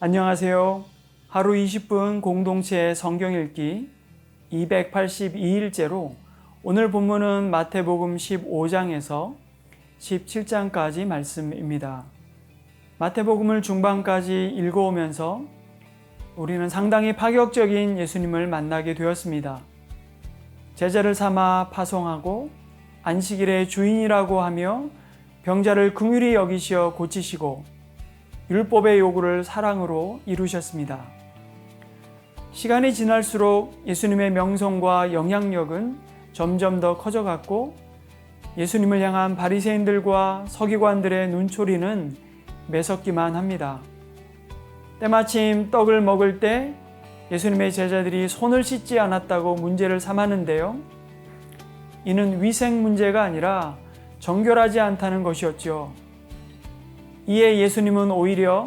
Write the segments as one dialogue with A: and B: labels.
A: 안녕하세요. 하루 20분 공동체 성경 읽기 282일째로 오늘 본문은 마태복음 15장에서 17장까지 말씀입니다. 마태복음을 중반까지 읽어오면서 우리는 상당히 파격적인 예수님을 만나게 되었습니다. 제자를 삼아 파송하고 안식일의 주인이라고 하며 병자를 긍휼히 여기시어 고치시고 율법의 요구를 사랑으로 이루셨습니다. 시간이 지날수록 예수님의 명성과 영향력은 점점 더 커져갔고 예수님을 향한 바리새인들과 서기관들의 눈초리는 매섭기만 합니다. 때마침 떡을 먹을 때 예수님의 제자들이 손을 씻지 않았다고 문제를 삼았는데요. 이는 위생 문제가 아니라 정결하지 않다는 것이었죠. 이에 예수님은 오히려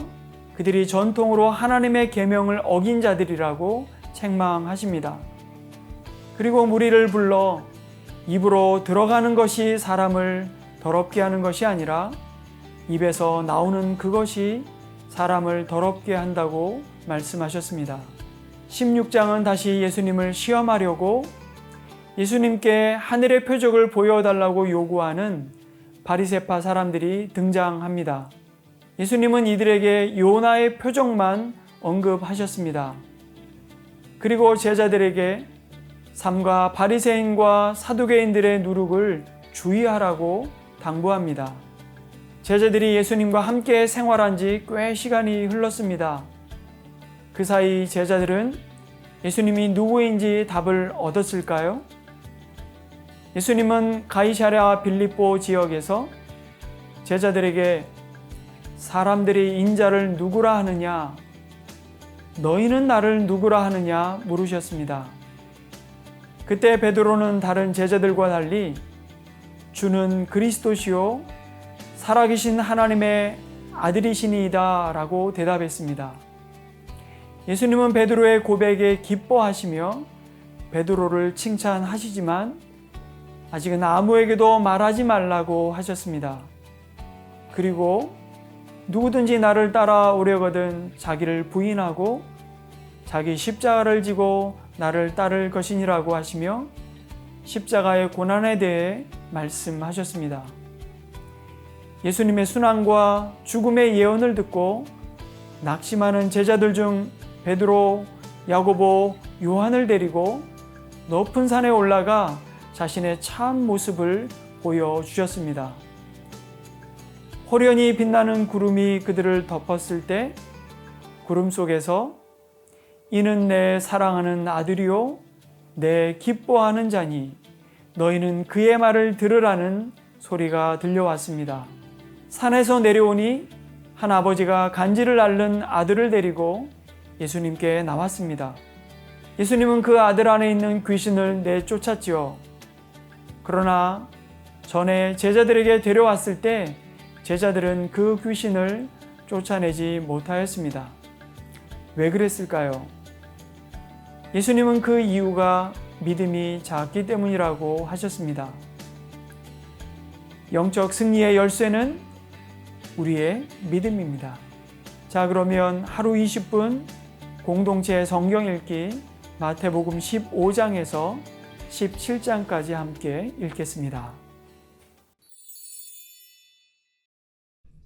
A: 그들이 전통으로 하나님의 계명을 어긴 자들이라고 책망하십니다. 그리고 무리를 불러 입으로 들어가는 것이 사람을 더럽게 하는 것이 아니라 입에서 나오는 그것이 사람을 더럽게 한다고 말씀하셨습니다. 16장은 다시 예수님을 시험하려고 예수님께 하늘의 표적을 보여달라고 요구하는 바리세파 사람들이 등장합니다. 예수님은 이들에게 요나의 표적만 언급하셨습니다. 그리고 제자들에게 삼가 바리새인과 사두개인들의 누룩을 주의하라고 당부합니다. 제자들이 예수님과 함께 생활한 지 꽤 시간이 흘렀습니다. 그 사이 제자들은 예수님이 누구인지 답을 얻었을까요? 예수님은 가이사랴 빌립보 지역에서 제자들에게 사람들이 인자를 누구라 하느냐 너희는 나를 누구라 하느냐 물으셨습니다. 그때 베드로는 다른 제자들과 달리 주는 그리스도시요 살아계신 하나님의 아들이시니이다 라고 대답했습니다. 예수님은 베드로의 고백에 기뻐하시며 베드로를 칭찬하시지만 아직은 아무에게도 말하지 말라고 하셨습니다. 그리고 누구든지 나를 따라오려거든 자기를 부인하고 자기 십자가를 지고 나를 따를 것이니라고 하시며 십자가의 고난에 대해 말씀하셨습니다. 예수님의 순환과 죽음의 예언을 듣고 낙심하는 제자들 중 베드로, 야고보, 요한을 데리고 높은 산에 올라가 자신의 참 모습을 보여주셨습니다. 호련히 빛나는 구름이 그들을 덮었을 때 구름 속에서 이는 내 사랑하는 아들이요 내 기뻐하는 자니 너희는 그의 말을 들으라는 소리가 들려왔습니다. 산에서 내려오니 한 아버지가 간지를 앓는 아들을 데리고 예수님께 나왔습니다. 예수님은 그 아들 안에 있는 귀신을 내쫓았지요. 그러나 전에 제자들에게 데려왔을 때 제자들은 그 귀신을 쫓아내지 못하였습니다. 왜 그랬을까요? 예수님은 그 이유가 믿음이 작기 때문이라고 하셨습니다. 영적 승리의 열쇠는 우리의 믿음입니다. 자, 그러면 하루 20분 공동체 성경 읽기 마태복음 15장에서 17장까지 함께 읽겠습니다.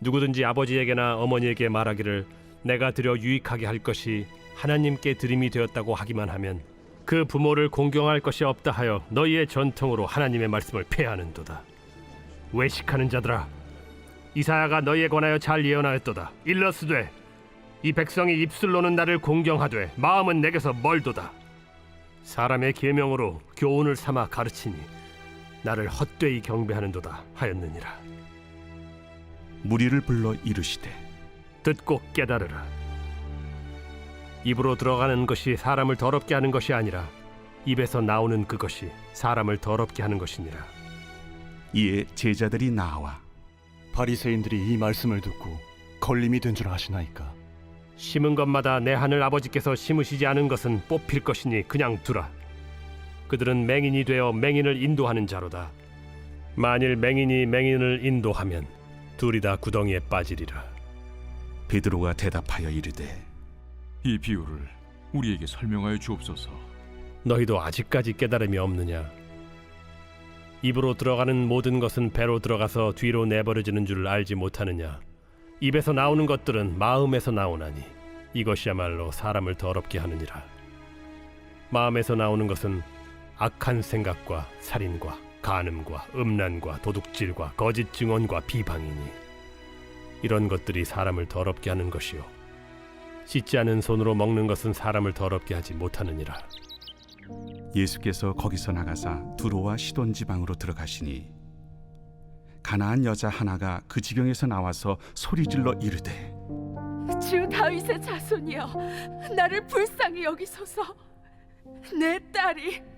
B: 누구든지 아버지에게나 어머니에게 말하기를 내가 드려 유익하게 할 것이 하나님께 드림이 되었다고 하기만 하면 그 부모를 공경할 것이 없다 하여 너희의 전통으로 하나님의 말씀을 폐하는도다 외식하는 자들아 이사야가 너희에 관하여 잘 예언하였도다. 일러스되 이 백성이 입술로는 나를 공경하되 마음은 내게서 멀도다. 사람의 계명으로 교훈을 삼아 가르치니 나를 헛되이 경배하는도다 하였느니라.
C: 무리를 불러 이르시되
B: 듣고 깨달으라. 입으로 들어가는 것이 사람을 더럽게 하는 것이 아니라 입에서 나오는 그것이 사람을 더럽게 하는 것이니라.
C: 이에 제자들이 나와
D: 바리새인들이 이 말씀을 듣고 걸림이 된 줄 아시나이까
B: 심은 것마다 내 하늘 아버지께서 심으시지 않은 것은 뽑힐 것이니 그냥 두라. 그들은 맹인이 되어 맹인을 인도하는 자로다. 만일 맹인이 맹인을 인도하면 둘이 다 구덩이에 빠지리라.
C: 베드로가 대답하여 이르되
E: 이 비유를 우리에게 설명하여 주옵소서.
B: 너희도 아직까지 깨달음이 없느냐? 입으로 들어가는 모든 것은 배로 들어가서 뒤로 내버려지는 줄 알지 못하느냐? 입에서 나오는 것들은 마음에서 나오나니 이것이야말로 사람을 더럽게 하느니라. 마음에서 나오는 것은 악한 생각과 살인과 간음과 음란과 도둑질과 거짓 증언과 비방이니 이런 것들이 사람을 더럽게 하는 것이요 씻지 않은 손으로 먹는 것은 사람을 더럽게 하지 못하느니라.
C: 예수께서 거기서 나가사 두로와 시돈 지방으로 들어가시니 가나안 여자 하나가 그 지경에서 나와서 소리질러 이르되
F: 주 다윗의 자손이여 나를 불쌍히 여기소서 내 딸이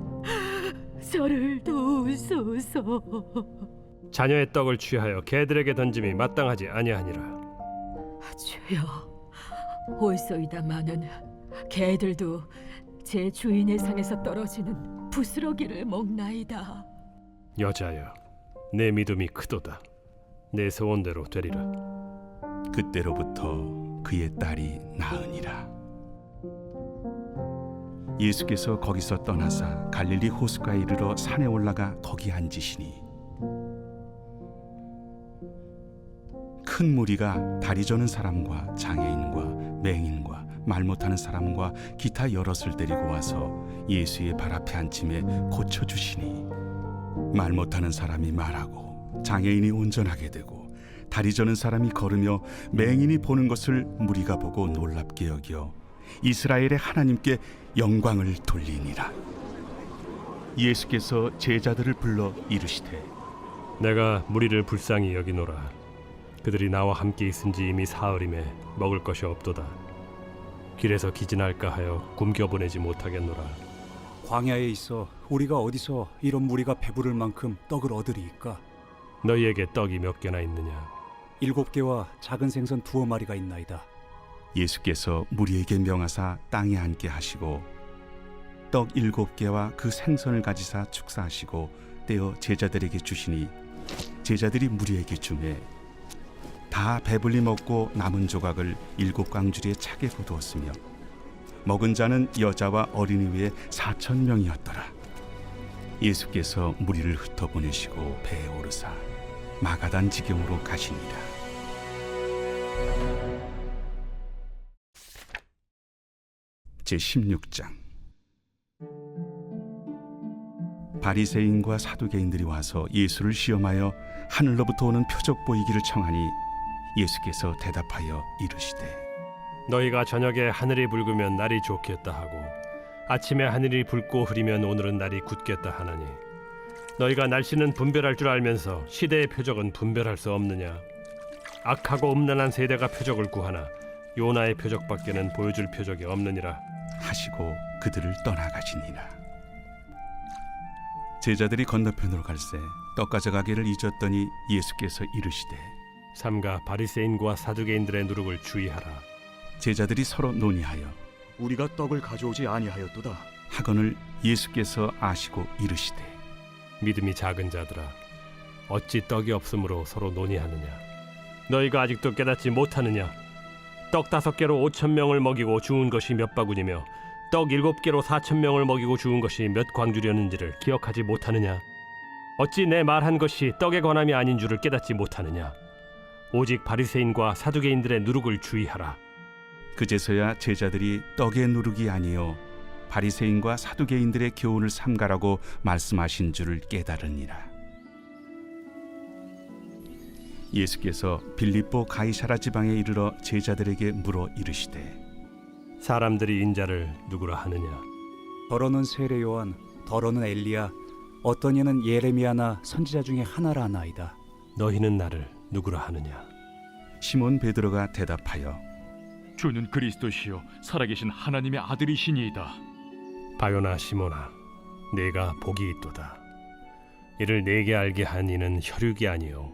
F: 저를 도우소서
B: 자녀의 떡을 취하여 개들에게 던짐이 마땅하지 아니하니라.
F: 주여 올소이다마는 개들도 제 주인의 상에서 떨어지는 부스러기를 먹나이다
B: 여자여, 내 믿음이 크도다. 내 소원대로 되리라.
C: 그때로부터 그의 딸이 나으니라 예수께서 거기서 떠나사 갈릴리 호수가에 이르러 산에 올라가 거기 앉으시니 큰 무리가 다리 저는 사람과 장애인과 맹인과 말 못하는 사람과 기타 여럿을 데리고 와서 예수의 발 앞에 앉힘에 고쳐 주시니 말 못하는 사람이 말하고 장애인이 운전하게 되고 다리 저는 사람이 걸으며 맹인이 보는 것을 무리가 보고 놀랍게 여겨 이스라엘의 하나님께 영광을 돌리니라. 예수께서 제자들을 불러 이르시되
B: 내가 무리를 불쌍히 여기노라. 그들이 나와 함께 있은지 이미 사흘임에 먹을 것이 없도다. 길에서 기진할까 하여 굶겨 보내지 못하겠노라.
G: 광야에 있어 우리가 어디서 이런 무리가 배부를 만큼 떡을 얻으리이까
B: 너희에게 떡이 몇 개나 있느냐?
G: 일곱 개와 작은 생선 두어 마리가 있나이다
C: 예수께서 무리에게 명하사 땅에 앉게 하시고 떡 일곱 개와 그 생선을 가지사 축사하시고 떼어 제자들에게 주시니 제자들이 무리에게 주매 다 배불리 먹고 남은 조각을 일곱 광주리에 차게 거두었으며 먹은 자는 여자와 어린이 외에 사천 명이었더라. 예수께서 무리를 흩어 보내시고 배에 오르사 마가단 지경으로 가시니라 제 16장. 바리새인과 사두개인들이 와서 예수를 시험하여 하늘로부터 오는 표적 보이기를 청하니 예수께서 대답하여 이르시되
B: 너희가 저녁에 하늘이 붉으면 날이 좋겠다 하고 아침에 하늘이 붉고 흐리면 오늘은 날이 굳겠다 하나니 너희가 날씨는 분별할 줄 알면서 시대의 표적은 분별할 수 없느냐? 악하고 음란한 세대가 표적을 구하나 요나의 표적밖에는 보여줄 표적이 없느니라
C: 하시고 그들을 떠나가시니라. 제자들이 건너편으로 갈새 떡 가져가기를 잊었더니 예수께서 이르시되
B: 삼가 바리새인과 사두개인들의 누룩을 주의하라.
C: 제자들이 서로 논의하여
H: 우리가 떡을 가져오지 아니하였도다.
C: 하거늘 예수께서 아시고 이르시되
B: 믿음이 작은 자들아 어찌 떡이 없으므로 서로 논의하느냐? 너희가 아직도 깨닫지 못하느냐 떡 다섯 개로 오천 명을 먹이고 주운 것이 몇 바구니며 떡 일곱 개로 사천 명을 먹이고 주운 것이 몇 광주렸는지를 기억하지 못하느냐? 어찌 내 말한 것이 떡의 권함이 아닌 줄을 깨닫지 못하느냐? 오직 바리새인과 사두개인들의 누룩을 주의하라.
C: 그제서야 제자들이 떡의 누룩이 아니요 바리새인과 사두개인들의 교훈을 삼가라고 말씀하신 줄을 깨달으니라. 예수께서 빌립보 가이사라 지방에 이르러 제자들에게 물어 이르시되
B: 사람들이 인자를 누구라 하느냐
G: 더러는 세례 요한, 더러는 엘리야, 어떤 이는 예레미야나 선지자 중에 하나라 하나이다.
B: 너희는 나를 누구라 하느냐
C: 시몬 베드로가 대답하여
E: 주는 그리스도시요 살아계신 하나님의 아들이시니이다.
B: 바요나 시모나 내가 복이 있도다 이를 내게 알게 한 이는 혈육이 아니요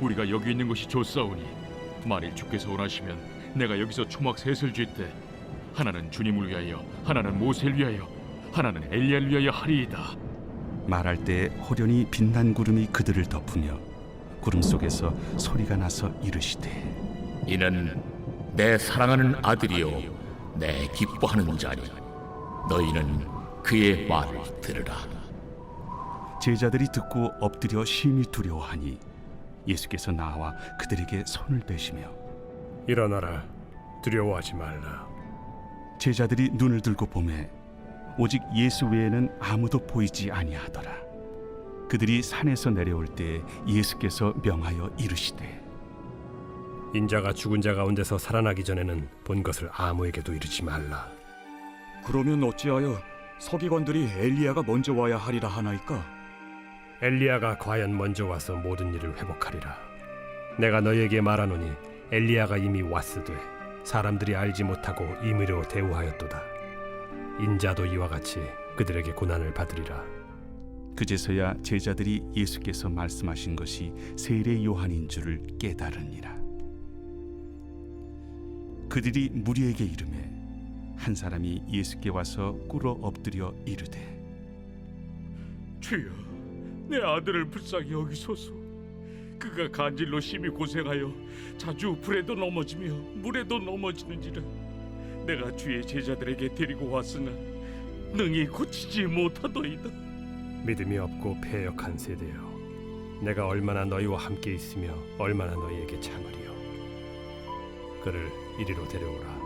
E: 우리가 여기 있는 것이 좋사오니 만일 주께서 원하시면 내가 여기서 초막 셋을 쥘때 하나는 주님을 위하여 하나는 모세를 위하여 하나는 엘리야를 위하여 하리이다.
C: 말할 때 호련히 빛난 구름이 그들을 덮으며 구름 속에서 소리가 나서 이르시되
I: 이는 내 사랑하는 아들이요 내 기뻐하는 자니 너희는 그의 말을 들으라
C: 제자들이 듣고 엎드려 심히 두려워하니 예수께서 나와 그들에게 손을 대시며
B: 일어나라. 두려워하지 말라.
C: 제자들이 눈을 들고 보매 오직 예수 외에는 아무도 보이지 아니하더라 그들이 산에서 내려올 때 예수께서 명하여 이르시되
B: 인자가 죽은 자 가운데서 살아나기 전에는 본 것을 아무에게도 이르지 말라.
G: 그러면 어찌하여 서기관들이 엘리야가 먼저 와야 하리라 하나이까?
B: 엘리야가 과연 먼저 와서 모든 일을 회복하리라. 내가 너희에게 말하노니 엘리야가 이미 왔으되 사람들이 알지 못하고 임의로 대우하였도다. 인자도 이와 같이 그들에게 고난을 받으리라.
C: 그제서야 제자들이 예수께서 말씀하신 것이 세례 요한인 줄을 깨달으니라 그들이 무리에게 이르매 한 사람이 예수께 와서 꿇어 엎드려 이르되
E: 주여 내 아들을 불쌍히 여기소서. 그가 간질로 심히 고생하여 자주 불에도 넘어지며 물에도 넘어지는지라 내가 주의 제자들에게 데리고 왔으나 능히 고치지 못하더이다.
B: 믿음이 없고 패역한 세대여 내가 얼마나 너희와 함께 있으며 얼마나 너희에게 참으리요 그를 이리로 데려오라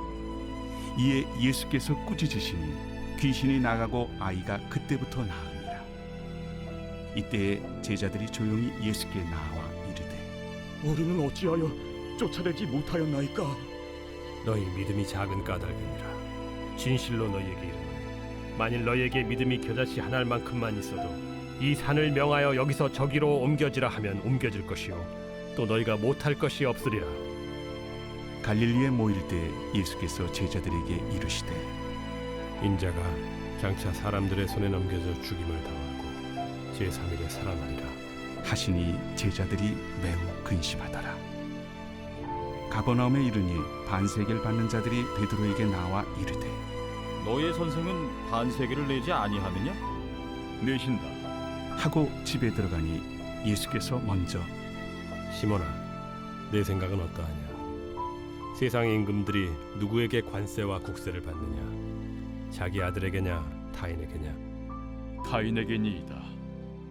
C: 이에 예수께서 꾸짖으시니 귀신이 나가고 아이가 그때부터 나으니라 이때 제자들이 조용히 예수께 나와 이르되
H: 우리는 어찌하여 쫓아내지 못하였나이까?
B: 너희 믿음이 작은 까닭이니라 진실로 너희에게 이르노니 만일 너희에게 믿음이 겨자씨 한 알만큼만 있어도 이 산을 명하여 여기서 저기로 옮겨지라 하면 옮겨질 것이요 또 너희가 못할 것이 없으리라
C: 갈릴리에 모일 때 예수께서 제자들에게 이르시되
B: 인자가 장차 사람들의 손에 넘겨져 죽임을 당하고 제3일에 살아나리라
C: 하시니 제자들이 매우 근심하더라. 가버나움에 이르니 반세계를 받는 자들이 베드로에게 나와 이르되
H: 너의 선생은 반세계를 내지 아니하느냐? 내신다.
C: 하고 집에 들어가니 예수께서 먼저
B: 시몬아 내 생각은 어떠하냐 세상의 임금들이 누구에게 관세와 국세를 받느냐 자기 아들에게냐 타인에게냐
E: 타인에게니이다.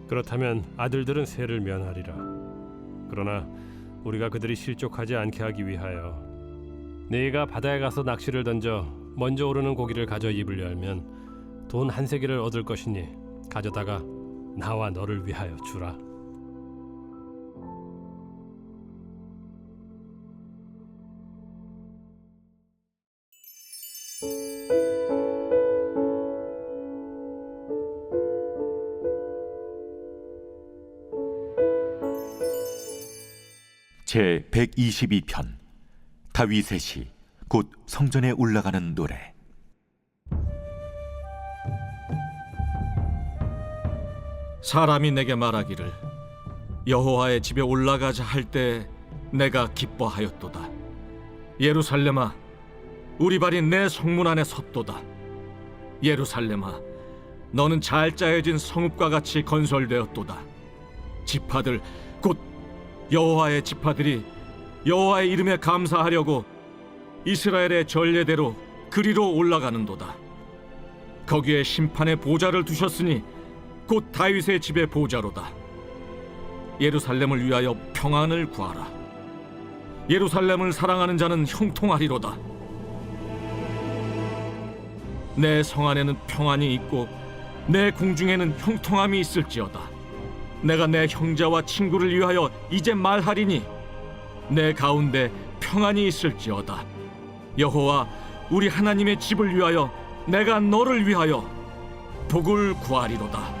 B: 그렇다면 아들들은 세를 면하리라. 그러나 우리가 그들이 실족하지 않게 하기 위하여 네가 바다에 가서 낚시를 던져 먼저 오르는 고기를 가져 입을 열면 돈 한 세기를 얻을 것이니 가져다가 나와 너를 위하여 주라.
J: 제 122편 다윗의 시 곧 성전에 올라가는 노래
K: 사람이 내게 말하기를 여호와의 집에 올라가자 할 때 내가 기뻐하였도다. 예루살렘아, 우리 발이 내 성문 안에 섰도다. 예루살렘아, 너는 잘 짜여진 성읍과 같이 건설되었도다. 지파들 곧 여호와의 지파들이 여호와의 이름에 감사하려고 이스라엘의 전례대로 그리로 올라가는도다. 거기에 심판의 보좌를 두셨으니 곧 다윗의 집의 보좌로다. 예루살렘을 위하여 평안을 구하라. 예루살렘을 사랑하는 자는 형통하리로다. 내 성 안에는 평안이 있고 내 궁중에는 형통함이 있을지어다. 내가 내 형제와 친구를 위하여 이제 말하리니 내 가운데 평안이 있을지어다. 여호와 우리 하나님의 집을 위하여 내가 너를 위하여 복을 구하리로다.